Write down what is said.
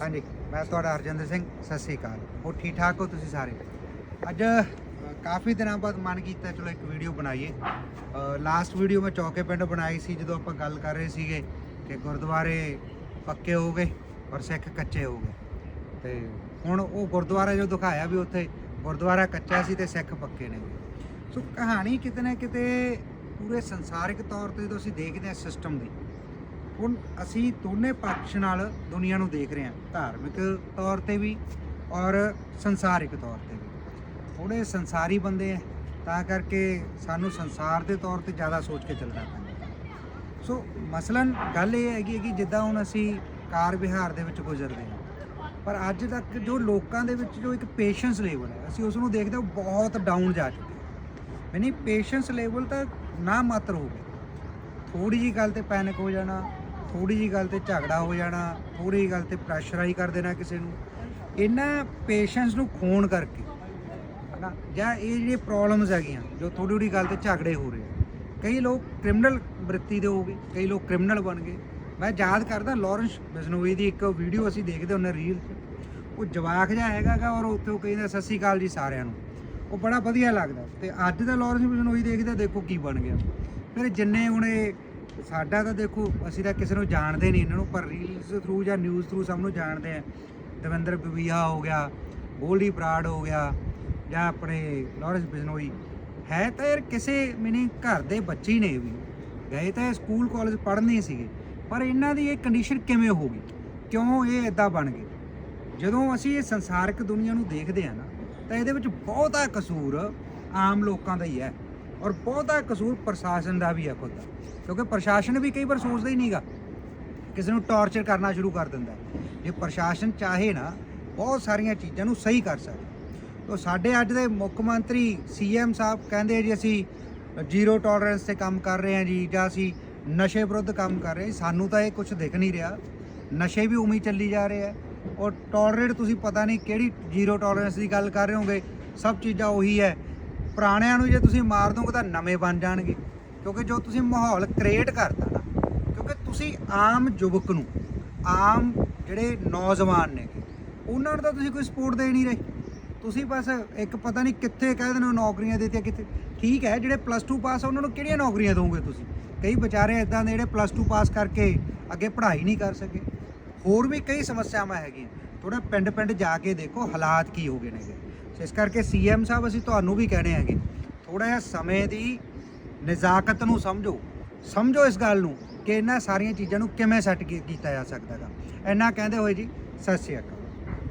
ਹਾਂਜੀ, ਮੈਂ ਤੁਹਾਡਾ ਹਰਜਿੰਦਰ ਸਿੰਘ, ਸਤਿ ਸ੍ਰੀ ਅਕਾਲ। ਹੋ ਠੀਕ ਠਾਕ ਹੋ ਤੁਸੀਂ ਸਾਰੇ? ਅੱਜ ਕਾਫੀ ਦਿਨਾਂ ਬਾਅਦ ਮਨ ਕੀਤਾ ਚਲੋ ਇੱਕ ਵੀਡੀਓ ਬਣਾਈਏ। ਲਾਸਟ ਵੀਡੀਓ ਮੈਂ ਚੌਕੇ ਪਿੰਡ ਬਣਾਈ ਸੀ, ਜਦੋਂ ਆਪਾਂ ਗੱਲ ਕਰ ਰਹੇ ਸੀਗੇ ਕਿ ਗੁਰਦੁਆਰੇ ਪੱਕੇ ਹੋ ਗਏ ਔਰ ਸਿੱਖ ਕੱਚੇ ਹੋ ਗਏ। ਤੇ ਹੁਣ ਉਹ ਗੁਰਦੁਆਰਾ ਜੋ ਦਿਖਾਇਆ ਵੀ ਉੱਥੇ ਗੁਰਦੁਆਰਾ ਕੱਚਾ ਸੀ ਤੇ ਸਿੱਖ ਪੱਕੇ ਨੇ। ਸੋ ਕਹਾਣੀ ਕਿਤੇ ਨਾ ਕਿਤੇ ਪੂਰੇ ਸੰਸਾਰਿਕ ਤੌਰ ਤੇ ਜਦੋਂ ਅਸੀਂ ਦੇਖਦੇ ਹਾਂ ਸਿਸਟਮ ਦੀ ਹੁਣ ਅਸੀਂ ਦੋਨੇ ਪੱਖ ਨਾਲ ਦੁਨੀਆ ਨੂੰ ਦੇਖ ਰਹੇ ਹਾਂ, ਧਾਰਮਿਕ ਤੌਰ ਤੇ ਵੀ ਔਰ ਸੰਸਾਰਿਕ ਤੌਰ ਤੇ ਵੀ। ਥੋੜੇ ਸੰਸਾਰੀ ਬੰਦੇ ਆ, ਤਾਂ ਕਰਕੇ ਸਾਨੂੰ ਸੰਸਾਰ ਦੇ ਤੌਰ ਤੇ ਜ਼ਿਆਦਾ ਸੋਚ ਕੇ ਚੱਲਣਾ ਪੈਂਦਾ। ਸੋ ਮਸਲਨ ਗੱਲ ਇਹ ਹੈਗੀ ਹੈ ਕਿ ਜਿੱਦਾਂ ਹੁਣ ਅਸੀਂ ਕਾਰ ਵਿਹਾਰ ਦੇ ਵਿੱਚ ਗੁਜ਼ਰਦੇ ਹਾਂ, ਪਰ ਅੱਜ ਤੱਕ ਜੋ ਲੋਕਾਂ ਦੇ ਵਿੱਚ ਜੋ ਇੱਕ ਪੇਸ਼ੈਂਸ ਲੈਵਲ ਹੈ, ਅਸੀਂ ਉਸ ਨੂੰ ਦੇਖਦੇ ਹਾਂ, ਉਹ ਬਹੁਤ ਡਾਊਨ ਜਾ ਚੁੱਕੇ ਹੈ। ਨਹੀਂ ਪੇਸ਼ੈਂਸ ਲੈਵਲ ਤਾਂ ਨਾ ਮਾਤਰ ਹੋ ਗਿਆ ਥੋੜੀ ਜੀ ਗੱਲ ਤੇ ਪੈਨਿਕ ਹੋ ਜਾਣਾ ਥੋੜੀ ਜੀ ਗੱਲ ਤੇ ਝਗੜਾ ਹੋ ਜਾਣਾ ਥੋੜੀ ਜੀ ਗੱਲ ਤੇ ਪ੍ਰੈਸ਼ਰਾਈ ਕਰ ਦੇਣਾ ਕਿਸੇ ਨੂੰ। ਇਹਨਾਂ ਪੇਸ਼ੈਂਸ ਨੂੰ ਖੋਣ ਕਰਕੇ, ਹਨਾ? ਜਾਂ ਇਹ ਜਿਹੜੇ ਪ੍ਰੋਬਲਮਸ ਹੈਗੀਆਂ, ਜੋ ਥੋੜੀ ਥੋੜੀ ਗੱਲ ਤੇ ਝਗੜੇ ਹੋ ਰਹੇ ਆ। ਕਈ ਲੋਕ ਕ੍ਰਿਮੀਨਲ ਵ੍ਰਿੱਤੀ ਦੇ ਹੋ ਗਏ, ਕਈ ਲੋਕ ਕ੍ਰਿਮੀਨਲ ਬਣ ਗਏ। ਮੈਂ ਯਾਦ ਕਰਦਾ ਲਾਰੈਂਸ ਬਿਜ਼ਨੋਈ ਦੀ ਇੱਕ ਵੀਡੀਓ ਅਸੀਂ ਦੇਖਦੇ ਹੁੰਨੇ ਰੀਲ 'ਚ। ਉਹ ਜਵਾਕ ਜਿਹਾ ਹੈਗਾਗਾ ਔਰ ਉੱਥੇ ਉਹ ਕਹਿੰਦਾ, ਸਤਿ ਸ਼੍ਰੀ ਅਕਾਲ ਜੀ ਸਾਰਿਆਂ ਨੂੰ। ਉਹ ਬੜਾ ਵਧੀਆ ਲੱਗਦਾ। ਤੇ ਅੱਜ ਦਾ ਲਾਰੈਂਸ ਬਿਜ਼ਨੋਈ ਦੇਖਦੇ ਦੇਖੋ ਕੀ ਬਣ ਗਿਆ। ਫਿਰ ਜਿੰਨੇ ਹੁਣ ਇਹ ਸਾਡਾ ਤਾਂ ਦੇਖੋ, ਅਸੀਂ ਤਾਂ ਕਿਸੇ ਨੂੰ ਜਾਣਦੇ ਨਹੀਂ, ਇਹਨਾਂ ਨੂੰ ਪਰ ਰੀਲਸ ਥਰੂ ਜਾਂ ਨਿਊਜ਼ ਥਰੂ ਸਭ ਨੂੰ ਜਾਣਦੇ ਆ ਦਵਿੰਦਰ ਬਵੀਆ ਹੋ ਗਿਆ ਗੋਲਡੀ ਬਰਾੜ ਹੋ ਗਿਆ, ਜਾਂ ਆਪਣੇ ਲਾਰੈਂਸ ਬਿਜ਼ਨੋਈ ਹੈ ਤਾਂ ਯਾਰ ਕਿਸੇ ਮੈਨੇ ਘਰ ਦੇ ਬੱਚੇ ਹੀ ਨੇ ਵੀ। ਗਏ ਤਾਂ ਇਹ ਸਕੂਲ ਕਾਲਜ ਪੜ੍ਹਨੇ ਸੀਗੇ। ਪਰ ਇਹਨਾਂ ਦੀ ਇਹ ਕੰਡੀਸ਼ਨ ਕਿਵੇਂ ਹੋ ਗਈ? ਕਿਉਂ ਇਹ ਇਦਾਂ ਬਣ ਗਏ? ਜਦੋਂ ਅਸੀਂ ਇਹ ਸੰਸਾਰਿਕ ਦੁਨੀਆ ਨੂੰ ਦੇਖਦੇ ਆ ਨਾ, ਤਾਂ ਇਹਦੇ ਵਿੱਚ ਬਹੁਤਾ ਕਸੂਰ ਆਮ ਲੋਕਾਂ ਦਾ ਹੀ ਹੈ। ਔਰ ਬਹੁਤਾ ਕਸੂਰ ਪ੍ਰਸ਼ਾਸਨ ਦਾ ਵੀ ਹੈ ਖੁਦ ਦਾ। ਕਿਉਂਕਿ ਪ੍ਰਸ਼ਾਸਨ ਵੀ ਕਈ ਵਾਰ ਸੋਚਦਾ ਹੀ ਨਹੀਂਗਾ ਕਿਸੇ ਨੂੰ ਟਾਰਚਰ ਕਰਨਾ ਸ਼ੁਰੂ ਕਰ ਦਿੰਦਾ ਜੇ ਪ੍ਰਸ਼ਾਸਨ ਚਾਹੇ ਨਾ, ਬਹੁਤ ਸਾਰੀਆਂ ਚੀਜ਼ਾਂ ਨੂੰ ਸਹੀ ਕਰ ਸਕਦਾ ਤੋ ਸਾਡੇ ਅੱਜ ਦੇ ਮੁੱਖ ਮੰਤਰੀ ਸੀਐਮ ਸਾਹਿਬ ਕਹਿੰਦੇ ਜੀ, ਅਸੀਂ ਜ਼ੀਰੋ ਟੋਲਰੈਂਸ ਤੇ ਕੰਮ ਕਰ ਰਹੇ ਹਾਂ ਜੀ, ਜਾਂ ਅਸੀਂ ਨਸ਼ੇ ਵਿਰੁੱਧ ਕੰਮ ਕਰ ਰਹੇ ਸਾਨੂੰ ਤਾਂ ਇਹ ਕੁਝ ਦਿਖ ਨਹੀਂ ਰਿਹਾ। ਨਸ਼ੇ ਵੀ ਉਮੀ ਚੱਲੀ ਜਾ ਰਹੇ ਆ ਔਰ ਟੋਲਰੇਟ ਤੁਸੀਂ ਪਤਾ ਨਹੀਂ ਕਿਹੜੀ ਜ਼ੀਰੋ ਟੋਲਰੈਂਸ ਦੀ ਗੱਲ ਕਰ ਰਹੇ ਹੋਗੇ। ਸਭ ਚੀਜ਼ਾਂ ਉਹੀ ਹੈ। ਪੁਰਾਣਿਆਂ ਨੂੰ ਜੇ ਤੁਸੀਂ ਮਾਰ ਦੋਗੇ ਤਾਂ ਨਵੇਂ ਬਣ ਜਾਣਗੇ। ਕਿਉਂਕਿ ਜੋ ਤੁਸੀਂ ਮਾਹੌਲ ਕ੍ਰੀਏਟ ਕਰਤਾ ਨਾ, ਕਿਉਂਕਿ ਤੁਸੀਂ ਆਮ ਯੁਵਕ ਨੂੰ, ਆਮ ਜਿਹੜੇ ਨੌਜਵਾਨ ਨੇ, ਉਹਨਾਂ ਨੂੰ ਤਾਂ ਤੁਸੀਂ ਕੋਈ ਸਪੋਰਟ ਦੇ ਨਹੀਂ ਰਹੇ। ਤੁਸੀਂ ਬਸ ਇੱਕ ਪਤਾ ਨਹੀਂ ਕਿੱਥੇ ਕਹਿ ਦਿੰਦੇ ਹੋ ਨੌਕਰੀਆਂ ਦਿੱਤੀਆਂ, ਕਿੱਥੇ। ਠੀਕ ਹੈ, ਜਿਹੜੇ ਪਲੱਸ 2 ਪਾਸ ਆ, ਉਹਨਾਂ ਨੂੰ ਕਿਹੜੀਆਂ ਨੌਕਰੀਆਂ ਦੋਗੇ ਤੁਸੀਂ? ਕਈ ਵਿਚਾਰੇ ਇਦਾਂ ਦੇ ਜਿਹੜੇ ਪਲੱਸ 2 ਪਾਸ ਕਰਕੇ ਅੱਗੇ ਪੜ੍ਹਾਈ ਨਹੀਂ ਕਰ ਸਕੇ। ਹੋਰ ਵੀ ਕਈ ਸਮੱਸਿਆਵਾਂ ਹੈਗੀਆਂ। ਥੋੜਾ ਪਿੰਡ ਪਿੰਡ ਜਾ ਕੇ ਦੇਖੋ ਹਾਲਾਤ ਕੀ ਹੋ ਗਏ ਨੇਗੇ। ਸੋ ਇਸ ਕਰਕੇ ਸੀਐਮ ਸਾਹਿਬ ਅਸੀਂ ਤੁਹਾਨੂੰ ਵੀ ਕਹਿਣੇ ਹੈਗੇ ਥੋੜਾ ਜਿਹਾ ਸਮੇਂ ਦੀ ਨਜ਼ਾਕਤ ਨੂੰ ਸਮਝੋ। ਸਮਝੋ ਇਸ ਗੱਲ ਨੂੰ ਕਿ ਇਹਨਾਂ ਸਾਰੀਆਂ ਚੀਜ਼ਾਂ ਨੂੰ ਕਿਵੇਂ ਸੈੱਟ ਕੀਤਾ ਜਾ ਸਕਦਾ ਹੈਗਾ। ਇੰਨਾ ਕਹਿੰਦੇ ਹੋਏ ਜੀ, ਸਤਿ ਸ਼੍ਰੀ ਅਕਾਲ।